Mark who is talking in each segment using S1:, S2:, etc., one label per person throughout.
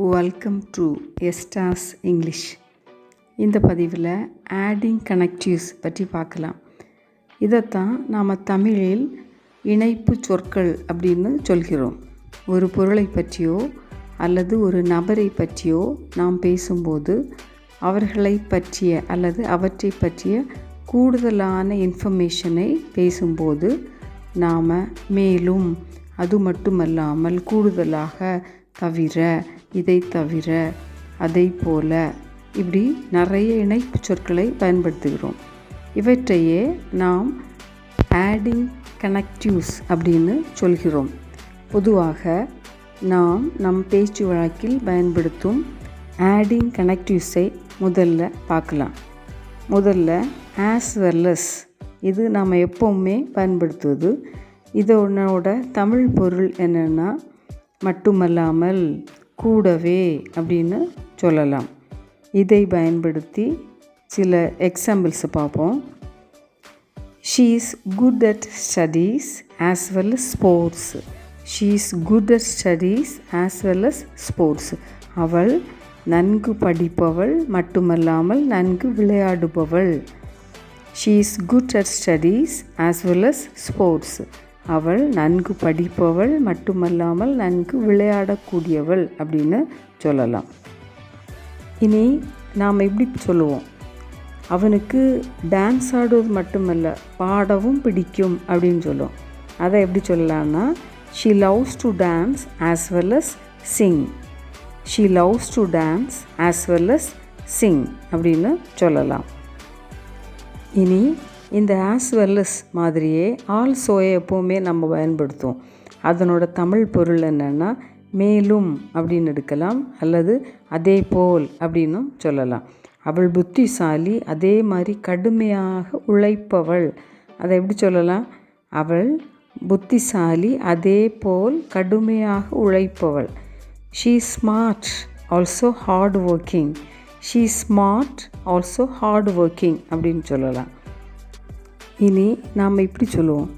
S1: Welcome to எஸ்டாஸ் English இந்த பதிவில் adding connectives பற்றி பார்க்கலாம். இதைத்தான் நாம் தமிழில் இணைப்பு சொற்கள் அப்படின்னு சொல்கிறோம். ஒரு பொருளை பற்றியோ அல்லது ஒரு நபரை பற்றியோ நாம் பேசும்போது அவர்களை பற்றிய அல்லது அவற்றை பற்றிய கூடுதலான இன்ஃபர்மேஷனை பேசும்போது நாம் மேலும் அது மட்டுமல்லாமல் கூடுதலாக தவிர இதை தவிர அதை போல இப்படி நிறைய இணைப்பு சொற்களை பயன்படுத்துகிறோம். இவற்றையே நாம் ஆடிங் கனெக்டிவ்ஸ் அப்படின்னு சொல்கிறோம். பொதுவாக நாம் நம் பேச்சு வழக்கில் பயன்படுத்தும் ஆடிங் கனெக்டிவ்ஸை முதல்ல பார்க்கலாம். முதல்ல ஆஸ் வெல்லஸ் இது நாம் எப்போவுமே பயன்படுத்துவது. இதனோட தமிழ் பொருள் என்னென்னா மட்டுமல்லாமல் கூடவே அப்படின்னு சொல்லலாம். இதை பயன்படுத்தி சில எக்ஸாம்பிள்ஸை பார்ப்போம். She is good at studies as well as sports she is good at studies as well as sports அவள் நன்கு படிப்பவள் மட்டுமல்லாமல் நன்கு விளையாடுபவள். She is good at studies as well as sports அவள் நன்கு படிப்பவள் மட்டுமல்லாமல் நன்கு விளையாடக்கூடியவள் அப்படின்னு சொல்லலாம். இனி நாம் எப்படி சொல்லுவோம். அவனுக்கு டான்ஸ் ஆடுவது மட்டுமல்ல பாடவும் பிடிக்கும் அப்படின்னு சொல்லுவோம். அதை எப்படி சொல்லலாம்னா she loves to dance as well as sing she loves to dance as well as sing அப்படின்னு சொல்லலாம். இனி இந்த ஆஸ்வெல்லஸ் மாதிரியே ஆல் சோயை எப்போவுமே நம்ம பயன்படுத்துவோம். அதனோட தமிழ் பொருள் என்னென்னா மேலும் அப்படின்னு எடுக்கலாம் அல்லது அதே போல் அப்படின்னும் சொல்லலாம். அவள் புத்திசாலி அதே மாதிரி கடுமையாக உழைப்பவள். அதை எப்படி சொல்லலாம்? அவள் புத்திசாலி அதே போல் கடுமையாக உழைப்பவள். She smart also hard working she smart also hard working அப்படின்னு சொல்லலாம். இனி நாம் இப்படி சொல்லுவோம்.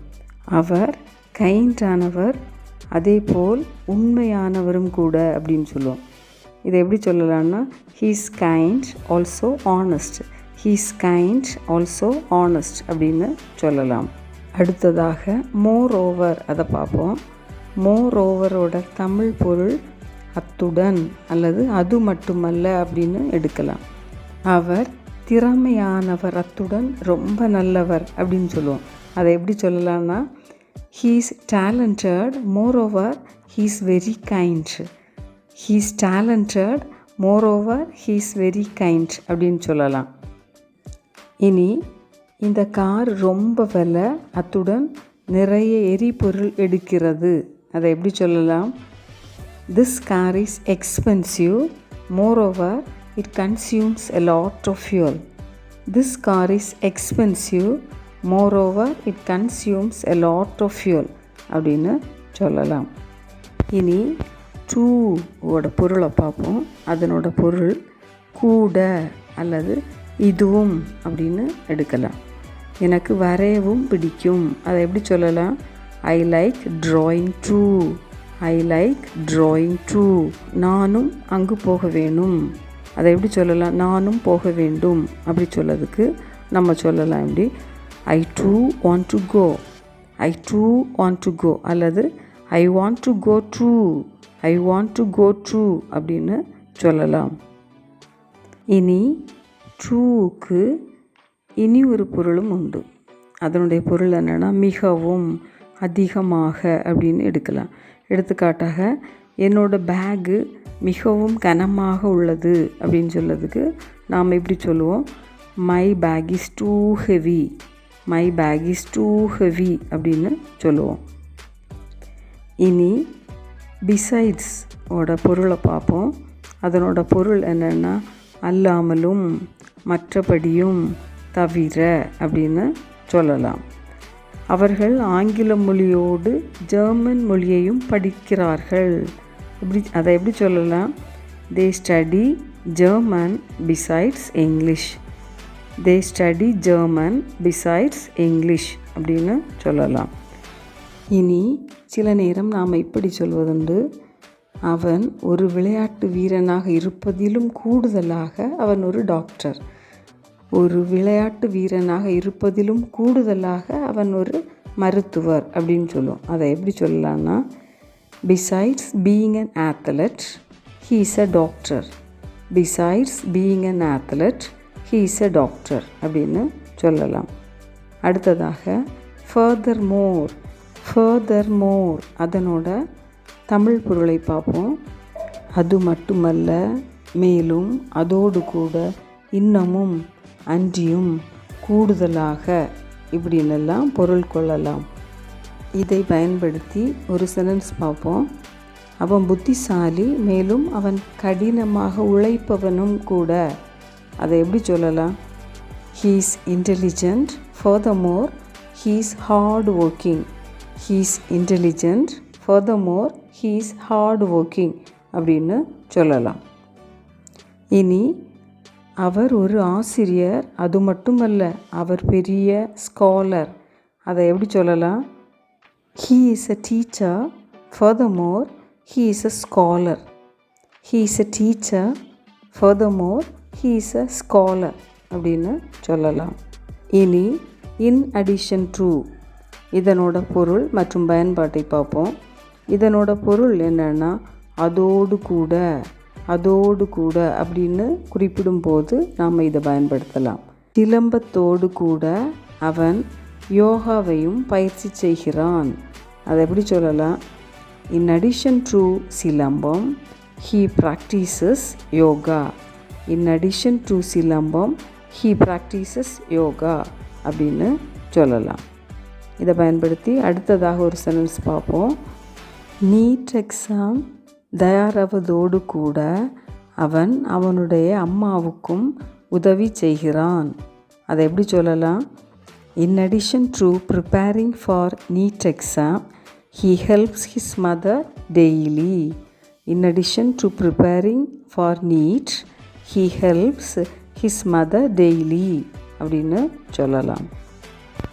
S1: அவர் கைண்டானவர் அதே போல் உண்மையானவரும் கூட அப்படின்னு சொல்லுவோம். இதை எப்படி சொல்லலாம்னா he's kind also honest he's kind also honest அப்படின்னு சொல்லலாம். அடுத்ததாக மோர் ஓவர் அதை பார்ப்போம். மோர் ஓவரோட தமிழ் பொருள் அத்துடன் அல்லது அது மட்டுமல்ல அப்படின்னு எடுக்கலாம். அவர் திறமையானவர் அத்துடன் ரொம்ப நல்லவர் அப்படின்னு சொல்லுவோம். அதை எப்படி சொல்லலாம்னா he's talented moreover he's very kind he's talented moreover he's very kind அப்படின்னு சொல்லலாம். இனி இந்த கார் ரொம்ப விலை அத்துடன் நிறைய எரிபொருள் எடுக்கிறது. அதை எப்படி சொல்லலாம்? This car is expensive moreover it consumes a lot of fuel. This car is expensive. Moreover, it consumes a lot of fuel. அப்படின்னு சொல்லலாம். இனி டூவோட பொருளை பார்ப்போம். அதனோட பொருள் கூட அல்லது இதுவும் அப்படின்னு எடுக்கலாம். எனக்கு வரையவும் பிடிக்கும். அதை எப்படி சொல்லலாம்? I like drawing too I like drawing too நானும் அங்கு போக வேணும் அதை எப்படி சொல்லலாம்? நானும் போக வேண்டும். அப்படி சொல்லதுக்கு நம்ம சொல்லலாம் எப்படி? I too want to go I too want to go அல்லது I want to go too I want to go too அப்படின்னு சொல்லலாம். இனி ட்ரூவுக்கு இனி ஒரு பொருளும் உண்டு. அதனுடைய பொருள் என்னென்னா மிகவும் அதிகமாக அப்படின்னு எடுக்கலாம். எடுத்துக்காட்டாக என்னோடய பேகு மிகவும் கனமாக உள்ளது அப்படின்னு சொல்லதுக்கு நாம் எப்படி சொல்லுவோம்? My bag is too heavy my bag is too heavy அப்படின்னு சொல்லுவோம். இனி பிசைட்ஸ் ஓட பொருளை பார்ப்போம். அதனோட பொருள் என்னென்னா அல்லாமலும் மற்றபடியும் தவிர அப்படின்னு சொல்லலாம். அவர்கள் ஆங்கில மொழியோடு ஜெர்மன் மொழியையும் படிக்கிறார்கள். எப்படி அதை எப்படி சொல்லலாம்? They study German besides English they study German besides English அப்படின்னு சொல்லலாம். இனி சில நேரம் நாம் இப்படி சொல்வதுண்டு? அவன் ஒரு விளையாட்டு வீரனாக இருப்பதிலும் கூடுதலாக அவன் ஒரு டாக்டர் ஒரு விளையாட்டு வீரனாக இருப்பதிலும் கூடுதலாக அவன் ஒரு மருத்துவர் அப்படின்னு சொல்லுவோம். அதை எப்படி சொல்லலான்னா besides being an athlete he is a doctor besides being an athlete he is a doctor அப்படின்னு சொல்லலாம். அடுத்ததாக ஃபர்தர் மோர் ஃபர்தர் மோர் அதனோட தமிழ் பொருளை பார்ப்போம். அது மட்டுமல்ல மேலும் அதோடு கூட இன்னமும் அன்றியும் கூடுதலாக இப்படின்னெல்லாம் பொருள் கொள்ளலாம். இதை பயன்படுத்தி ஒரு சென்டென்ஸ் பார்ப்போம். அவன் புத்திசாலி மேலும் அவன் கடினமாக உழைப்பவனும் கூட. அதை எப்படி சொல்லலாம்? He's intelligent furthermore he's hard working he's intelligent furthermore he's hard working அப்படின்னு சொல்லலாம். இனி அவர் ஒரு ஆசிரியர். அது மட்டுமல்ல அவர் பெரிய ஸ்காலர் அதை எப்படி சொல்லலாம்? He is a teacher furthermore he is a scholar he is a teacher furthermore he is a scholar அப்படின்னு சொல்லலாம். இனி இன் அடிஷன் டு இதனோட பொருள் மற்றும் பயன்பாட்டை பார்ப்போம். இதனோட பொருள் என்னென்னா அதோடு கூட அதோடு கூட அப்படின்னு குறிப்பிடும்போது நாம் இதை பயன்படுத்தலாம். சிலம்பத்தோடு கூட அவன் யோகாவையும் பயிற்சி செய்கிறான். அதை எப்படி சொல்லலாம்? In addition to silambam he practices yoga in addition to silambam he practices yoga அப்படின்னு சொல்லலாம். இதை பயன்படுத்தி அடுத்ததாக ஒரு சென்டென்ஸ் பார்ப்போம். நீட் எக்ஸாம் தயாராவதோடு கூட அவன் அவனுடைய அம்மாவுக்கும் உதவி செய்கிறான். அதை எப்படி சொல்லலாம்? In addition to preparing for NEET exam he helps his mother daily in addition to preparing for NEET he helps his mother daily அப்படின்னு சொல்லலாம்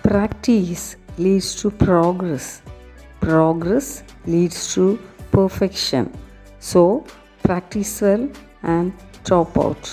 S1: practice leads to progress progress leads to perfection. So, practice well and drop out.